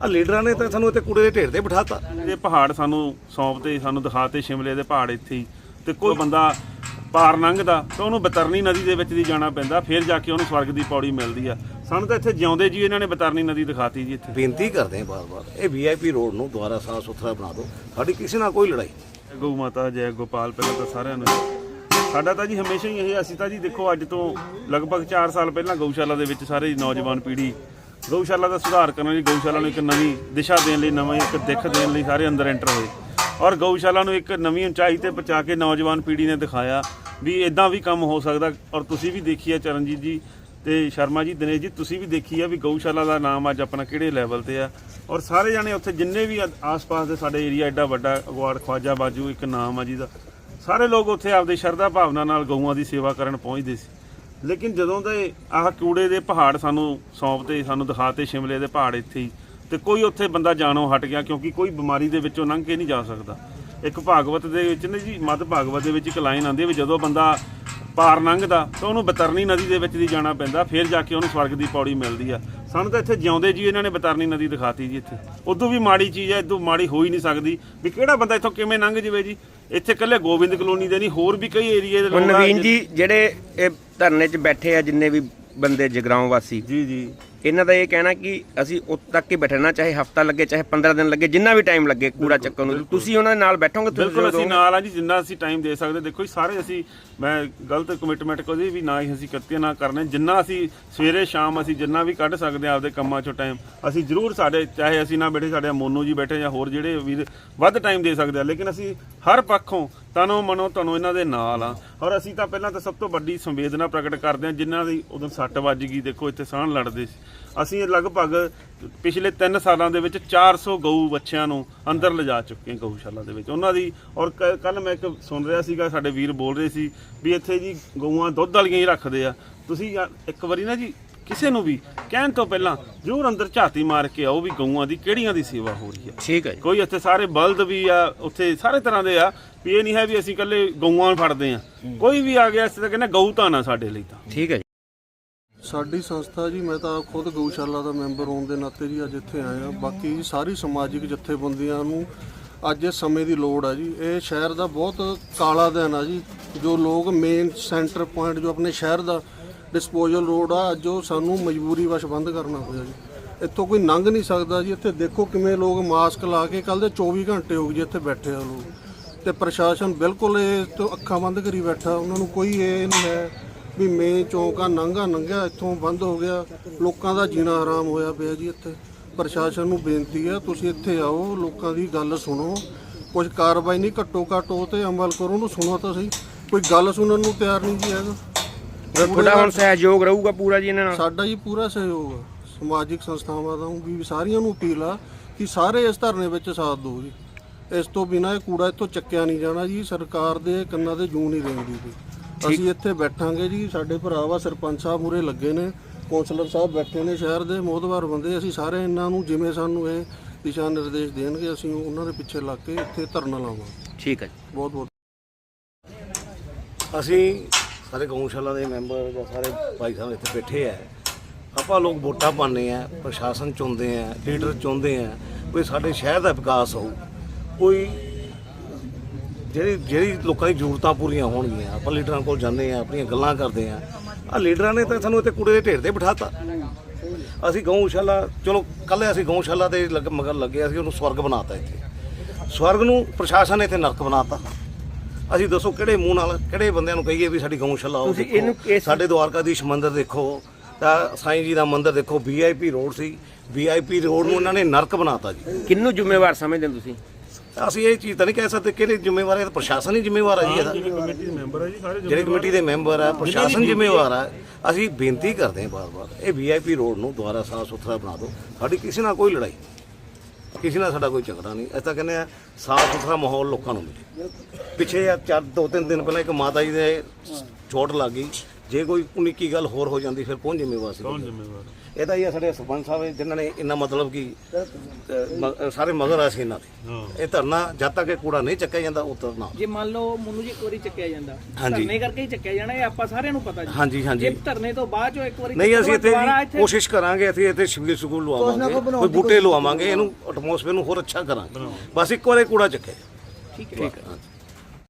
ਆ ਲੀਡਰਾਂ ਨੇ ਤਾਂ ਸਾਨੂੰ ਇੱਥੇ ਕੂੜੇ ਦੇ ਢੇਰ ਤੇ ਬਿਠਾਤਾ। ਇਹ ਪਹਾੜ ਸਾਨੂੰ ਸੌਂਪਤੇ ਸਾਨੂੰ ਦਿਖਾਤੇ ਸ਼ਿਮਲੇ ਦੇ ਪਹਾੜ ਇੱਥੇ ਹੀ। ਤੇ ਕੋਈ ਬੰਦਾ ਪਾਰ ਲੰਘਦਾ ਤਾਂ ਉਹਨੂੰ ਬਤਰਨੀ ਨਦੀ ਦੇ ਵਿੱਚ ਦੀ ਜਾਣਾ ਪੈਂਦਾ ਫਿਰ ਜਾ ਕੇ ਉਹਨੂੰ ਸਵਰਗ ਦੀ ਪੌੜੀ ਮਿਲਦੀ ਆ। ਸਾਨੂੰ ਤਾਂ ਇੱਥੇ ਜਿਉਂਦੇ ਜੀ ਇਹਨਾਂ ਨੇ ਬਤਰਨੀ ਨਦੀ ਦਿਖਾਤੀ ਜੀ ਇੱਥੇ। ਬੇਨਤੀ ਕਰਦੇ ਹਾਂ ਬਾਰ-ਬਾਰ ਇਹ ਵੀਆਈਪੀ ਰੋਡ ਨੂੰ ਦੁਬਾਰਾ ਸਾਫ਼ ਸੁਥਰਾ ਬਣਾ ਦਿਓ। ਸਾਡੀ ਕਿਸੇ ਨਾਲ ਕੋਈ ਲੜਾਈ ਗਊ ਮਾਤਾ ਜੈ ਗੋਪਾਲ ਪਹਿਲਾਂ ਤਾਂ ਸਾਰਿਆਂ ਨੂੰ। ਸਾਡਾ ਤਾਂ ਜੀ ਹਮੇਸ਼ਾ ਹੀ ਇਹ ਅਸੀਂ ਤਾਂ ਜੀ ਦੇਖੋ ਅੱਜ ਤੋਂ ਲਗਭਗ 4 ਸਾਲ ਪਹਿਲਾਂ ਗਊਸ਼ਾਲਾ ਦੇ ਵਿੱਚ ਸਾਰੇ ਨੌਜਵਾਨ ਪੀੜ੍ਹੀ ਗਊਸ਼ਾਲਾ ਦਾ ਸੁਧਾਰ ਕਰਨ ਲਈ ਗਊਸ਼ਾਲਾ ਨੂੰ ਇੱਕ ਨਵੀਂ ਦਿਸ਼ਾ ਦੇਣ ਲਈ, ਨਵਾਂ ਇੱਕ ਦਿੱਖ ਦੇਣ ਲਈ ਸਾਰੇ ਅੰਦਰ ਐਂਟਰ ਹੋਏ। ਔਰ ਗਊਸ਼ਾਲਾ ਨੂੰ ਇੱਕ ਨਵੀਂ ਉਚਾਈ ਤੇ ਪਹੁੰਚਾ ਕੇ ਨੌਜਵਾਨ ਪੀੜ੍ਹੀ ਨੇ ਦਿਖਾਇਆ ਵੀ ਇਦਾਂ ਵੀ ਕੰਮ ਹੋ ਸਕਦਾ। ਔਰ ਤੁਸੀਂ ਵੀ ਦੇਖੀ ਆ ਚਰਨਜੀਤ ਜੀ ਤੇ ਸ਼ਰਮਾ ਜੀ, ਦਿਨੇਸ਼ ਜੀ, ਤੁਸੀਂ ਵੀ ਦੇਖੀ ਆ ਵੀ ਗਊਸ਼ਾਲਾ ਦਾ ਨਾਮ ਅੱਜ ਆਪਣਾ ਕਿਹੜੇ ਲੈਵਲ ਤੇ ਆ। ਔਰ ਸਾਰੇ ਜਾਣੇ ਉੱਥੇ ਜਿੰਨੇ ਵੀ ਆ- ਆਸ-ਪਾਸ ਦੇ ਸਾਡੇ ਏਰੀਆ ਐਡਾ ਵੱਡਾ ਅਗਵਾੜ ਖਵਾਜਾ ਬਾਜੂ ਇੱਕ ਨਾਮ ਆ ਜਿਹਦਾ ਸਾਰੇ ਲੋਕ ਉੱਥੇ ਆਪਦੇ ਸ਼ਰਧਾ ਭਾਵਨਾ ਨਾਲ ਗਊਆਂ ਦੀ ਸੇਵਾ ਕਰਨ ਪਹੁੰਚਦੇ ਸੀ। ਲੇਕਿਨ ਜਦੋਂ ਦੇ ਆਹ ਕੂੜੇ ਦੇ ਪਹਾੜ ਸਾਨੂੰ ਸੌਂਪਤੇ ਸਾਨੂੰ ਦਿਖਾਤੇ ਸ਼ਿਮਲੇ ਦੇ ਪਹਾੜ ਇੱਥੇ ਹੀ, ਤੇ ਕੋਈ ਉੱਥੇ ਬੰਦਾ ਜਾਣੋਂ ਹਟ ਗਿਆ ਕਿਉਂਕਿ ਕੋਈ ਬਿਮਾਰੀ ਦੇ ਵਿੱਚੋਂ ਲੰਘ ਕੇ ਨਹੀਂ ਜਾ ਸਕਦਾ। ਇੱਕ ਭਾਗਵਤ ਦੇ ਵਿੱਚ ਨੇ ਜੀ ਮਦ ਭਾਗਵਤ ਦੇ ਵਿੱਚ ਇੱਕ ਲਾਈਨ ਆਉਂਦੀ ਹੈ ਵੀ ਜਦੋਂ ਬੰਦਾ ਪਾਰ ਲੰਘਦਾ ਤਾਂ ਉਹਨੂੰ ਬਤਰਨੀ ਨਦੀ ਦੇ ਵਿੱਚ ਦੀ ਜਾਣਾ ਪੈਂਦਾ, ਫਿਰ ਜਾ ਕੇ ਉਹਨੂੰ ਸਵਰਗ ਦੀ ਪੌੜੀ ਮਿਲਦੀ ਆ। ਸਾਨੂੰ ਤਾਂ ਇੱਥੇ ਜਿਉਂਦੇ ਜੀ ਇਹਨਾਂ ਨੇ ਬਤਰਨੀ ਨਦੀ ਦਿਖਾਤੀ ਜੀ ਇੱਥੇ। ਉਦੋਂ ਵੀ ਮਾੜੀ ਚੀਜ਼ ਹੈ ਇਦੋਂ ਮਾੜੀ ਹੋ ਹੀ ਨਹੀਂ ਸਕਦੀ। ਵੀ ਕਿਹੜਾ ਬੰਦਾ ਇੱਥੋਂ ਕਿਵੇਂ ਲੰਘ ਜਵੇ ਜੀ? ਇੱਥੇ ਇਕੱਲੇ ਗੋਬਿੰਦ ਕਲੋਨੀ ਦੇ ਨਹੀਂ ਹੋਰ ਵੀ ਕਈ ਏਰੀਏ ਦੇ ਲੋਕ ਨਵੀਨ ਜੀ ਜਿਹੜੇ ਇਹ ਧਰਨੇ 'ਚ ਬੈਠੇ ਆ ਜਿੰਨੇ ਵੀ ਬੰਦੇ ਜਗਰਾਉਂ ਵਾਸੀ ਜੀ ਜੀ। ਇਹਨਾਂ ਦਾ ਇਹ ਕਹਿਣਾ ਕਿ ਅਸੀਂ ਉੱਤ ਤੱਕ ਹੀ ਬੈਠਣਾ ਚਾਹੇ ਹਫਤਾ ਲੱਗੇ ਚਾਹੇ 15 ਦਿਨ ਲੱਗੇ ਜਿੰਨਾ ਵੀ ਟਾਈਮ ਲੱਗੇ ਕੂੜਾ ਚੱਕਣ ਨੂੰ। ਤੁਸੀਂ ਉਹਨਾਂ ਦੇ ਨਾਲ ਬੈਠੋਗੇ ਤੁਸੀਂ ਬਿਲਕੁਲ ਅਸੀਂ? ਨਾਲ ਆ ਜੀ ਜਿੰਨਾ ਅਸੀਂ ਟਾਈਮ ਦੇ ਸਕਦੇ। ਦੇਖੋ ਜੀ ਸਾਰੇ ਅਸੀਂ ਮੈਂ ਗਲਤ ਕਮਿਟਮੈਂਟ ਕੋਈ ਵੀ ਨਾ ਹੀ ਅਸੀਂ ਕਰਤੇ ਨਾ ਕਰਨੇ। ਜਿੰਨਾ ਅਸੀਂ ਸਵੇਰੇ ਸ਼ਾਮ ਅਸੀਂ ਜਿੰਨਾ ਵੀ ਕੱਢ ਸਕਦੇ ਆ ਆਪਦੇ ਕੰਮਾਂ ਚੋਂ ਟਾਈਮ ਅਸੀਂ ਜ਼ਰੂਰ ਸਾਡੇ ਚਾਹੇ ਅਸੀਂ ਨਾ ਬੈਠੇ ਸਾਡੇ ਮੋਨੂ ਜੀ ਬੈਠੇ ਜਾਂ ਹੋਰ ਜਿਹੜੇ ਵੀਰ ਵੱਧ ਟਾਈਮ ਦੇ ਸਕਦੇ ਆ ਲੇਕਿਨ ਅਸੀਂ ਹਰ ਪੱਖੋਂ ਤਨੋ ਮਨੋ ਤੁਹਾਨੂੰ ਇਹਨਾਂ ਦੇ ਨਾਲ ਆ ਔਰ ਅਸੀਂ ਤਾਂ ਪਹਿਲਾਂ ਤਾਂ ਸਭ ਤੋਂ ਵੱਡੀ ਸੰਵੇਦਨਾ ਪ੍ਰਗਟ ਕਰਦੇ ਆ ਜਿਨ੍ਹਾਂ ਦੀ ਉਦੋਂ ਸੱਟ ਵੱਜ ਗਈ। ਦੇਖੋ ਇੱਥੇ ਸਾਹ ਲੜਦੇ ਸੀ। ਅਸੀਂ ਲਗਭਗ ਪਿਛਲੇ 3 ਸਾਲਾਂ ਦੇ ਵਿੱਚ 400 ਗਊ ਬੱਚਿਆਂ ਨੂੰ ਅੰਦਰ ਲਿਜਾ ਚੁੱਕੇ ਹਾਂ ਗਊਸ਼ਾਲਾ ਦੇ ਵਿੱਚ। ਉਹਨਾਂ ਦੀ ਔਰ ਕੱਲ ਮੈਂ ਇੱਕ ਸੁਣ ਰਿਹਾ ਸੀਗਾ ਸਾਡੇ ਵੀਰ ਬੋਲ ਰਹੇ ਸੀ ਵੀ ਇੱਥੇ ਜੀ ਗਊਆਂ ਦੁੱਧ ਵਾਲੀਆਂ ਹੀ ਰੱਖਦੇ ਆ। ਤੁਸੀਂ ਇੱਕ ਵਾਰੀ ਨਾ ਜੀ ਕਿਸੇ ਨੂੰ ਵੀ ਕਹਿਣ ਤੋਂ ਪਹਿਲਾਂ ਜ਼ਰੂਰ ਅੰਦਰ ਝਾਤੀ ਮਾਰ ਕੇ ਆਓ ਵੀ ਗਊਆਂ ਦੀ ਕਿਹੜੀਆਂ ਦੀ ਸੇਵਾ ਹੋ ਰਹੀ ਹੈ ਠੀਕ ਹੈ ਜੀ। ਕੋਈ ਇੱਥੇ ਸਾਰੇ ਬਲਦ ਵੀ ਆ ਉੱਥੇ ਸਾਰੇ ਤਰ੍ਹਾਂ ਦੇ ਆ ਵੀ ਇਹ ਨਹੀਂ ਹੈ ਵੀ ਅਸੀਂ ਇਕੱਲੇ ਗਊਆਂ ਫੜਦੇ ਆ। ਕੋਈ ਵੀ ਆ ਗਿਆ ਅਸੀਂ ਤਾਂ ਕਹਿੰਦੇ ਗਊ ਤਾਂ ਨਾ ਸਾਡੇ ਲਈ ਤਾਂ। ਠੀਕ ਹੈ ਸਾਡੀ ਸੰਸਥਾ ਜੀ, ਮੈਂ ਤਾਂ ਖੁਦ ਗਊਸ਼ਾਲਾ ਦਾ ਮੈਂਬਰ ਹੋਣ ਦੇ ਨਾਤੇ ਜੀ ਅੱਜ ਇੱਥੇ ਆਇਆ। ਬਾਕੀ ਜੀ ਸਾਰੀ ਸਮਾਜਿਕ ਜਥੇਬੰਦੀਆਂ ਨੂੰ ਅੱਜ ਇਸ ਸਮੇਂ ਦੀ ਲੋੜ ਆ ਜੀ। ਇਹ ਸ਼ਹਿਰ ਦਾ ਬਹੁਤ ਕਾਲਾ ਦਿਨ ਆ ਜੀ। ਜੋ ਲੋਕ ਮੇਨ ਸੈਂਟਰ ਪੁਆਇੰਟ ਜੋ ਆਪਣੇ ਸ਼ਹਿਰ ਦਾ ਡਿਸਪੋਜ਼ਲ ਰੋਡ ਆ ਜੋ ਸਾਨੂੰ ਮਜਬੂਰੀ ਵਸ਼ ਬੰਦ ਕਰਨਾ ਪਿਆ ਜੀ। ਇੱਥੋਂ ਕੋਈ ਲੰਘ ਨਹੀਂ ਸਕਦਾ ਜੀ। ਇੱਥੇ ਦੇਖੋ ਕਿਵੇਂ ਲੋਕ ਮਾਸਕ ਲਾ ਕੇ ਕੱਲ ਦੇ 24 ਘੰਟੇ ਹੋ ਗਏ ਇੱਥੇ ਬੈਠੇ ਆ ਲੋਕ। ਤੇ ਪ੍ਰਸ਼ਾਸਨ ਬਿਲਕੁਲ ਇਹ ਤੋਂ ਅੱਖਾਂ ਬੰਦ ਕਰੀ ਬੈਠਾ। ਉਹਨਾਂ ਨੂੰ ਕੋਈ ਇਹ ਨਹੀਂ ਹੈ ਵੀ ਮੇਨ ਚੌਂਕਾ ਨੰਗਾ ਨੰਗਿਆ ਇੱਥੋਂ ਬੰਦ ਹੋ ਗਿਆ। ਲੋਕਾਂ ਦਾ ਜੀਣਾ ਹਰਾਮ ਹੋਇਆ ਪਿਆ ਜੀ ਇੱਥੇ। ਪ੍ਰਸ਼ਾਸਨ ਨੂੰ ਬੇਨਤੀ ਹੈ ਤੁਸੀਂ ਇੱਥੇ ਆਓ ਲੋਕਾਂ ਦੀ ਗੱਲ ਸੁਣੋ। ਕੁਝ ਕਾਰਵਾਈ ਨਹੀਂ ਘੱਟੋ ਘੱਟ ਉਹ ਤੇ ਅਮਲ ਕਰੋ ਉਹਨੂੰ ਸੁਣੋ ਤਾਂ ਸਹੀ। ਕੋਈ ਗੱਲ ਸੁਣਨ ਨੂੰ ਤਿਆਰ ਨਹੀਂ ਜੀ ਹੈਗਾ। ਤੁਹਾਡਾ ਹੁਣ ਸਹਿਯੋਗ ਰਹੂਗਾ ਪੂਰਾ ਜੀ ਇਹਨਾਂ ਨਾਲ? ਸਾਡਾ ਜੀ ਪੂਰਾ ਸਹਿਯੋਗ ਆ। ਸਮਾਜਿਕ ਸੰਸਥਾਵਾਂ ਦਾ ਵੀ ਸਾਰੀਆਂ ਨੂੰ ਅਪੀਲ ਆ ਕਿ ਸਾਰੇ ਇਸ ਧਰਨੇ ਵਿੱਚ ਸਾਥ ਦਿਓ ਜੀ। ਇਸ ਤੋਂ ਬਿਨਾਂ ਇਹ ਕੂੜਾ ਇੱਥੋਂ ਚੱਕਿਆ ਨਹੀਂ ਜਾਣਾ ਜੀ। ਸਰਕਾਰ ਦੇ ਕੰਨਾਂ ਤੇ ਜੂੰ ਨਹੀਂ ਰਹਿੰਦੀ ਜੀ। ਅਸੀਂ ਇੱਥੇ ਬੈਠਾਂਗੇ ਜੀ ਸਾਡੇ ਭਰਾ ਵਾ ਸਰਪੰਚ ਸਾਹਿਬ ਮੂਰੇ ਲੱਗੇ ਨੇ ਕੌਂਸਲਰ ਸਾਹਿਬ ਬੈਠੇ ਨੇ ਸ਼ਹਿਰ ਦੇ ਮੋਹਦਵਾਰ ਬੰਦੇ ਅਸੀਂ ਸਾਰੇ ਇਹਨਾਂ ਨੂੰ ਜਿਵੇਂ ਸਾਨੂੰ ਇਹ ਦਿਸ਼ਾ ਨਿਰਦੇਸ਼ ਦੇਣਗੇ ਅਸੀਂ ਉਹਨਾਂ ਦੇ ਪਿੱਛੇ ਲੱਗ ਕੇ ਇੱਥੇ ਧਰਨਾ ਲਾਵਾਂਗੇ। ਠੀਕ ਹੈ ਜੀ। ਬਹੁਤ ਬਹੁਤ। ਅਸੀਂ ਸਾਰੇ ਗਊਸ਼ਾਲਾ ਦੇ ਮੈਂਬਰ ਜਾਂ ਸਾਰੇ ਭਾਈ ਸਾਹਿਬ ਇੱਥੇ ਬੈਠੇ ਆ। ਆਪਾਂ ਲੋਕ ਵੋਟਾਂ ਪਾਉਂਦੇ ਆ ਪ੍ਰਸ਼ਾਸਨ ਚੁਣਦੇ ਆ ਲੀਡਰ ਚੁਣਦੇ ਆ ਕੋਈ ਸਾਡੇ ਸ਼ਹਿਰ ਦਾ ਵਿਕਾਸ ਹੋਊ ਕੋਈ ਜਿਹੜੀ ਜਿਹੜੀ ਲੋਕਾਂ ਦੀ ਜ਼ਰੂਰਤਾਂ ਪੂਰੀਆਂ ਹੋਣਗੀਆਂ ਆਪਾਂ ਲੀਡਰਾਂ ਕੋਲ ਜਾਂਦੇ ਆ ਆਪਣੀਆਂ ਗੱਲਾਂ ਕਰਦੇ ਆ ਆ ਲੀਡਰਾਂ ਨੇ ਤਾਂ ਸਾਨੂੰ ਇੱਥੇ ਕੂੜੇ ਦੇ ਢੇਰ ਤੇ ਬਿਠਾਤਾ। ਅਸੀਂ ਗਊਸ਼ਾਲਾ ਚਲੋ ਕੱਲੇ ਅਸੀਂ ਗਊਸ਼ਾਲਾ ਦੇ ਮਗਰ ਲੱਗੇ ਅਸੀਂ ਉਹਨੂੰ ਸਵਰਗ ਬਣਾਤਾ ਇੱਥੇ। ਸਵਰਗ ਨੂੰ ਪ੍ਰਸ਼ਾਸਨ ਨੇ ਇੱਥੇ ਨਰਕ ਬਣਾਤਾ। ਅਸੀਂ ਦੱਸੋ ਕਿਹੜੇ ਮੂੰਹ ਨਾਲ ਕਿਹੜੇ ਬੰਦਿਆਂ ਨੂੰ ਕਹੀਏ ਵੀ ਸਾਡੀ ਗਊਸ਼ਾਲਾ ਦੇਖੋ। ਇਹਨੂੰ ਸਾਡੇ ਦਵਾਰਕਾਧੀਸ਼ ਮੰਦਿਰ ਦੇਖੋ ਤਾਂ ਸਾਈਂ ਜੀ ਦਾ ਮੰਦਿਰ ਦੇਖੋ ਵੀਆਈਪੀ ਰੋਡ ਸੀ। ਵੀਆਈਪੀ ਰੋਡ ਨੂੰ ਇਹਨਾਂ ਨੇ ਨਰਕ ਬਣਾਤਾ ਜੀ। ਕਿੰਨੂੰ ਜ਼ਿੰਮੇਵਾਰ ਸਮਝਦੇ ਤੁਸੀਂ? ਅਸੀਂ ਇਹ ਚੀਜ਼ ਤਾਂ ਨਹੀਂ ਕਹਿ ਸਕਦੇ ਕਿਹੜੇ ਜ਼ਿੰਮੇਵਾਰ ਹੈ ਇਹ ਤਾਂ ਪ੍ਰਸ਼ਾਸਨ ਹੀ ਜ਼ਿੰਮੇਵਾਰ ਹੈ ਜੀ ਇਹਦਾ ਕਮੇਟੀ ਦੇ ਮੈਂਬਰ ਆ ਜੀ ਸਾਰੇ ਜਿਹੜੇ ਕਮੇਟੀ ਦੇ ਮੈਂਬਰ ਆ ਪ੍ਰਸ਼ਾਸਨ ਜ਼ਿੰਮੇਵਾਰ ਆ ਅਸੀਂ ਬੇਨਤੀ ਕਰਦੇ ਹਾਂ ਬਾਰ-ਬਾਰ ਇਹ ਵੀਆਈਪੀ ਰੋਡ ਨੂੰ ਦੁਬਾਰਾ ਸਾਫ਼ ਸੁਥਰਾ ਬਣਾ ਦਿਓ। ਸਾਡੀ ਕਿਸੇ ਨਾਲ ਕੋਈ ਲੜਾਈ ਕਿਸੇ ਨਾਲ ਸਾਡਾ ਕੋਈ ਝਗੜਾ ਨਹੀਂ। ਅਸੀਂ ਤਾਂ ਕਹਿੰਦੇ ਆ ਸਾਫ਼ ਸੁਥਰਾ ਮਾਹੌਲ ਲੋਕਾਂ ਨੂੰ ਮਿਲੇ। ਪਿੱਛੇ ਆ ਚਾਰ ਦੋ ਤਿੰਨ ਦਿਨ ਪਹਿਲਾਂ ਇੱਕ ਮਾਤਾ ਜੀ ਦੇ ਚੋਟ ਲੱਗ ਗਈ। ਜੇ ਕੋਈ ਉਨੀ ਕੀ ਗੱਲ ਹੋਰ ਹੋ ਜਾਂਦੀ ਫਿਰ ਕੌਣ ਜ਼ਿੰਮੇਵਾਰ ਸੀ? ਕੌਣ ਜ਼ਿੰਮੇਵਾਰ? ਇਹਦਾ ਹੀ ਆ ਸਾਡੇ ਸਰਪੰਚ ਸਾਹਿਬ ਜਿਨ੍ਹਾਂ ਨੇ ਇੰਨਾ ਮਤਲਬ ਕਿ ਮ- ਸਾਰੇ ਮਗਰ ਆ ਸੀ ਇਹਨਾਂ ਦੇ। ਇਹ ਧਰਨਾ ਜਦ ਤੱਕ ਇਹ ਕੂੜਾ ਨਹੀਂ ਚੱਕਿਆ ਜਾਂਦਾ ਉਹ ਧਰਨਾ ਜੇ ਮੰਨ ਲਓ ਮੈਨੂੰ ਜੀ ਇੱਕ ਵਾਰੀ ਚੱਕਿਆ ਜਾਂਦਾ ਹਾਂਜੀ। ਧਰਨੇ ਕਰਕੇ ਹੀ ਚੱਕਿਆ ਜਾਣਾ ਇਹ ਆਪਾਂ ਸਾਰਿਆਂ ਨੂੰ ਪਤਾ ਜੀ। ਹਾਂਜੀ ਹਾਂਜੀ। ਜੇ ਧਰਨੇ ਤੋਂ ਬਾਅਦ ਚੋਂ ਇੱਕ ਵਾਰੀ ਨਹੀਂ ਅਸੀਂ ਇੱਥੇ ਦੁਬਾਰਾ ਜੀ ਕੋਸ਼ਿਸ਼ ਕਰਾਂਗੇ ਅਸੀਂ ਇੱਥੇ ਸ਼ਿਵਲੀ ਸਕੂਲ ਲਵਾਵਾਂਗੇ ਕੋਈ ਬੂਟੇ ਲਵਾਵਾਂਗੇ ਇਹਨੂੰ ਐਟਮੋਸਫੇਅਰ ਨੂੰ ਹੋਰ ਅੱਛਾ ਕਰਾਂਗੇ। ਬਸ ਇੱਕ ਵਾਰ ਇਹ ਕੂੜਾ ਚੱਕੇ ਠੀਕ ਹੈ। ਠੀਕ ਹੈ